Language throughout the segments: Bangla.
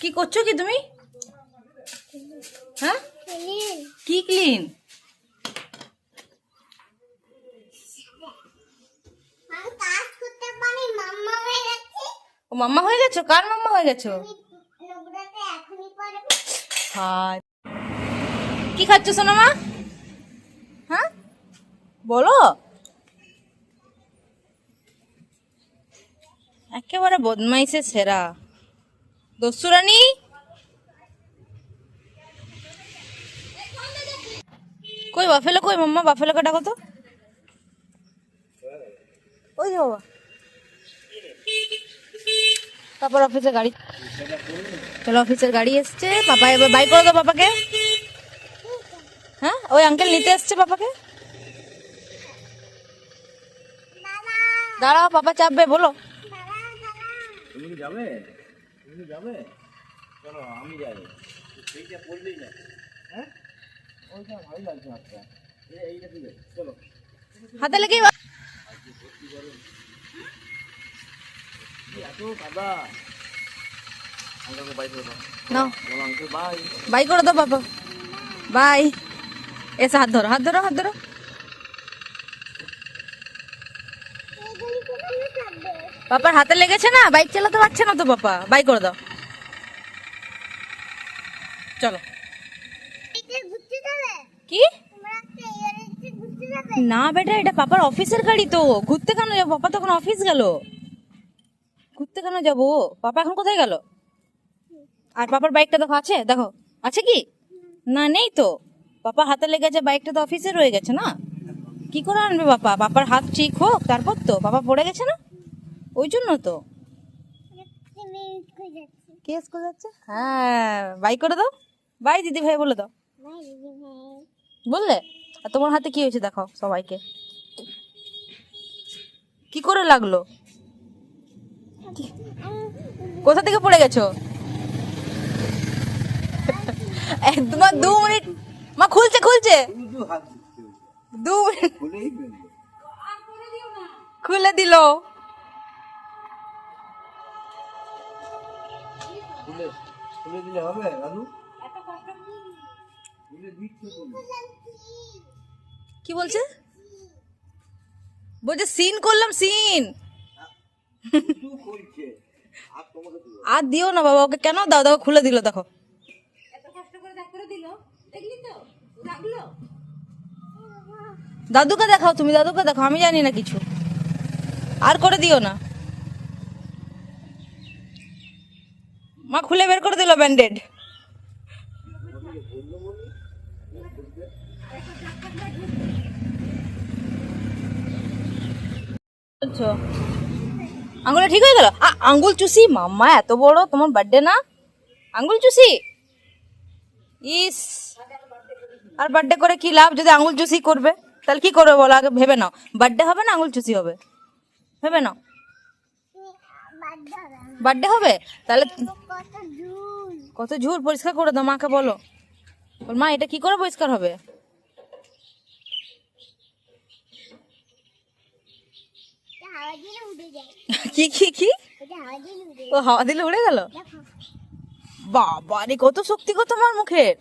কি করছ কি তুমি? হ্যাঁ? কি ক্লিন? ও মাম্মা হয়ে গেছো? কার মাম্মা হয়ে গেছো? কি খাচ্ছ সোনামা হ্যাঁ? বলো। একেবারে বদমাইশে সেরা। দস্যুরানি কই বাফেলো কই মাম্মা? বাফেলোকে ডাকো তো ওই যে বাবা। তারপর অফিসে গাড়ি। চলো অফিসের গাড়ি এসছে। পাপা এবার বাই করে দাও পাপাকে। হ্যাঁ? ওই আঙ্কেল নিতে এসছে পাপাকে। দাঁড়াও পাপা চাপবে বলো। তুমি যাবে? তুমি যাবে? চলো আমি যাই। সেইটা পড়লেই না। হ্যাঁ? ওইটা ভালো লাগছে হাতটা। এইটা আছে চলো। হাতে এই এত কাদা বাই করে দাও। নাও। বলো আঙ্কেল বাই বাই করে দাও পাপা বাই এসে হাত ধরো হাত ধরো হাত ধরো এগুলি কোথায় থাকবে পাপার হাতে লেগেছে না? বাইক চালাতে পারছে না তো পাপা বাই করে দাও। চলো। কি? না বেটা, এটা পাপার অফিসের গাড়ি তো। ঘুরতে কেন যাব? পাপা তখন অফিস গেল। ঘুরতে কেন যাব? পাপা এখন কোথায় গেল? আর পাপার বাইকটা দেখো, আছে? দেখো। আছে কি? না, নেই তো। পাপা হাতে লেগেছে, বাইকটা তো অফিসে রয়ে গেছে না? কি করে আনবে বাপা? বাপার হাত ঠিক হোক, তারপর তো। পাপা পড়ে গেছে না? ওই জন্য তো। তুমি কই কে স্কুল যাচ্ছে হ্যাঁ বাই করে দাও। বাই দিদি ভাই বলে দাও। বললে? আর তোমার হাতে কি হয়েছে দেখো সবাইকে। কি করে লাগল? কোথা থেকে পড়ে গেছো? এক তোমার দু মিনিট। মা খুলছে খুলছে। দু মিনিট। খুলে দিল। খুলে খুলে দিলে হবে তুমি। কি বলছে? বলছে সিন করলাম সিন! আর দিও না বাবা ওকে কেন? দাও দাও খুলে দিল দেখো। দাদুকে দেখাও তুমি দাদুকে দেখাও আমি জানি না কিছু। আর করে দিও না। মা খুলে বের করে দিল ব্যান্ডেড বলছো? আঙ্গুলে ঠিক হয়ে গেল? আঙ্গুল চুষি? মাম্মা, এত বড়? তোমার বার্থডে না? আঙ্গুল চুষি? ইস! আর বার্থডে করে কি লাভ? যদি আঙ্গুল চুষি করবে, তাহলে কি করবে বলো? আগে ভেবে নাও। বার্থডে হবে না, আঙ্গুল চুষি হবে। ভেবে নাও। বার্থডে হবে? তাহলে কত ঝুর পরিষ্কার করে দাও মাকে বলো। মা এটা কি করে পরিষ্কার হবে? কি কি কি? হাওয়া দিলে উড়ে ও হাওয়া দিলে উড়ে গেল? বাবা রে কত শক্তি কত তোমার মুখের।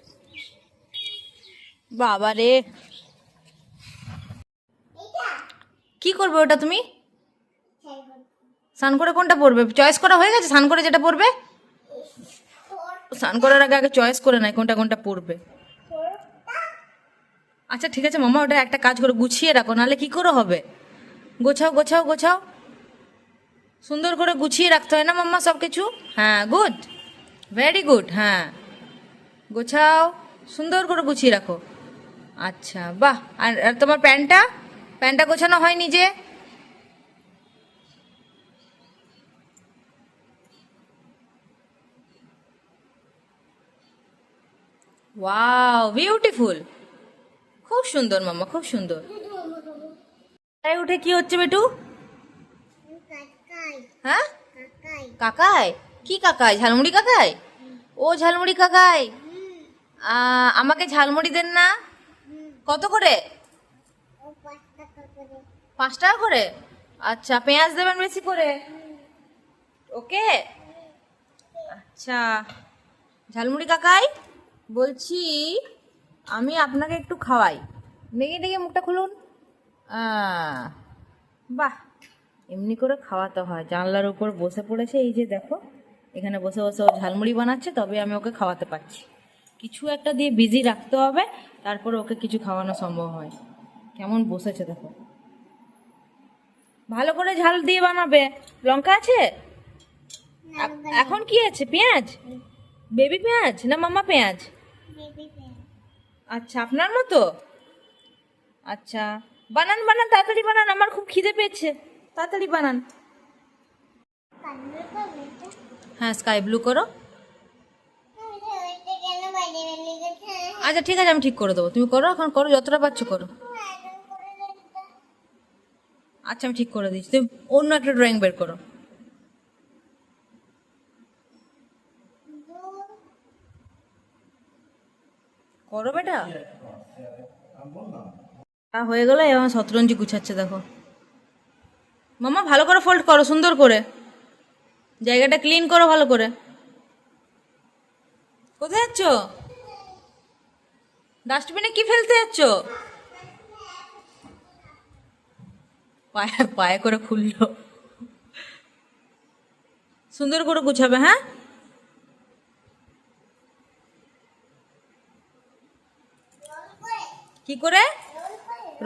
বাবা রে। কি করবে ওটা তুমি? স্নান করে কোনটা পড়বে চয়েস করা হয়ে গেছে? স্নান করে যেটা পড়বে স্নান করার আগে আগে চয়েস করে নাই কোনটা কোনটা পড়বে আচ্ছা ঠিক আছে মামা, ওটা একটা কাজ করে, গুছিয়ে রাখো, নাহলে কি করে হবে? গোছাও গোছাও গোছাও। সুন্দর করে গুছিয়ে রাখতে হয় না মাম্মা সব কিছু হ্যাঁ গুড ভেরি গুড হ্যাঁ। গোছাও, সুন্দর করে গুছিয়ে রাখো। আচ্ছা বাহ। আর তোমার প্যান্টটা? প্যান্টটা গোছানো হয়নি যে? ওয়াও বিউটিফুল খুব সুন্দর মাম্মা খুব সুন্দর। তাই উঠে কি হচ্ছে বেটু? হ্যাঁ? কাকাই। কাকাই? কি কাকাই? ঝালমুড়ি কাকাই? ও ঝালমুড়ি কাকাই? আমাকে ঝালমুড়ি দেন না। কত করে? পাঁচ টাকা করে। পাঁচ টাকা করে? আচ্ছা পেঁয়াজ দেবেন বেশি করে? ওকে? আচ্ছা। ঝালমুড়ি কাকাই? বলছি আমি আপনাকে একটু খাওয়াই। ডেকে ডেকে মুখটা খুলুন। বাহ এমনি করে খাওয়াতে হয়। জানলার উপর বসে পড়েছে এই যে দেখো এখানে বসে বসে ও ঝালমুড়ি বানাচ্ছে তবে আমি ওকে খাওয়াতে পারছি। কিছু একটা দিয়ে বিজি রাখতে হবে তারপর ওকে কিছু খাওয়ানো সম্ভব হয়। কেমন বসেছে দেখো। ভালো করে ঝাল দিয়ে বানাবে। লঙ্কা আছে? এখন কি আছে? পেঁয়াজ? বেবি পেঁয়াজ না মামা পেঁয়াজ? আচ্ছা আপনার মতো? আচ্ছা বানান বানান, তাড়াতাড়ি বানান, আমার খুব খিদে পেয়েছে। তাড়াতাড়ি বানান। হ্যাঁ স্কাই ব্লু করো। আচ্ছা ঠিক আছে, আমি ঠিক করে দেবো। তুমি করো, এখন করো, যতটা পারছ করো। আচ্ছা আমি ঠিক করে দিচ্ছি। তুমি অন্য একটা ড্রয়িং বের করো। করো বেটা। তা হয়ে গেল এবার শতরঞ্জি গুছাচ্ছে দেখো। মামা ভালো করে ফোল্ড করো সুন্দর করে। জায়গাটা ক্লিন করো ভালো করে। কোথায় যাচ্ছ? ডাস্টবিনে কি ফেলতে যাচ্ছ? পায়ে পায়ে করে খুললো। সুন্দর করে গুছাবে হ্যাঁ? কি করে?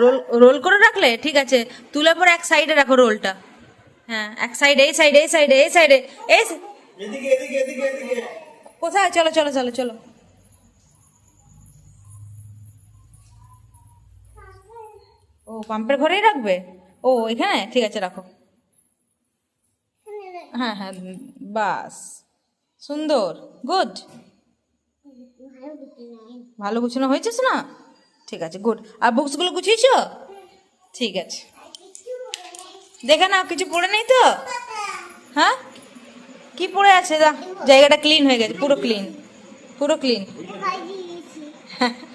রোল রোল করে রাখলে? ঠিক আছে। তুলে পরে এক সাইডে রাখো রোলটা হ্যাঁ এক সাইডে এই সাইডে এই সাইডে এই সাইডে এই কোথায়? চলো চলো চলো চলো। ও পাম্পের ঘরেই রাখবে? ও এখানে? ঠিক আছে রাখো। হ্যাঁ হ্যাঁ বাস। সুন্দর। গুড। ভালো গুছানো হয়েছে না ঠিক আছে গুড আর বুকসগুলো গুছিয়েছ? ঠিক আছে। দেখে না কিছু পড়ে নেই তো? হ্যাঁ? কি পড়ে আছে? দা জায়গাটা ক্লিন হয়ে গেছে পুরো ক্লিন পুরো ক্লিন